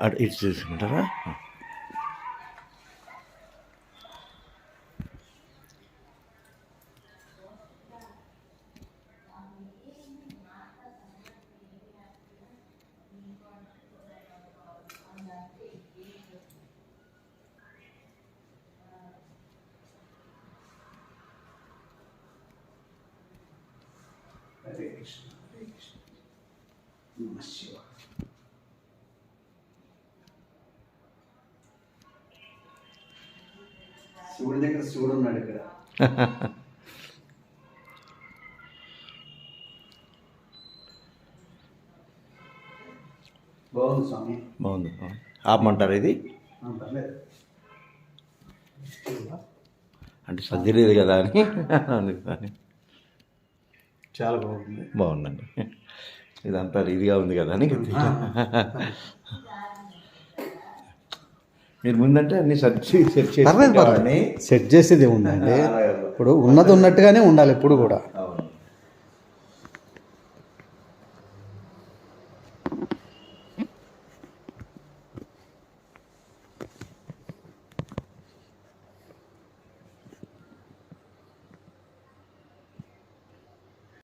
And it's দিয়েছে হ্যাঁ। Hare Krishna, Hare శివుడి దగ్గర శివుడు ఉన్నాడు ఇక్కడ. బాగుంది స్వామి. బాగుంది. ఆపమంటారు ఇది? ఆ, పర్లేదు. అంటే సర్దిలేదు కదా అని. అందుకని. చాలా బాగుంది. బాగుందండి. ఇదంతా ఇదిగా ఉంది కదా అని. మీరు ముందంటే అన్ని సెర్చ్ సెర్చ్ పర్లేదు పర్లేదు. సెట్ చేసేది ఏముందండి? ఇప్పుడు ఉన్నది ఉన్నట్టుగానే ఉండాలి ఎప్పుడు కూడా.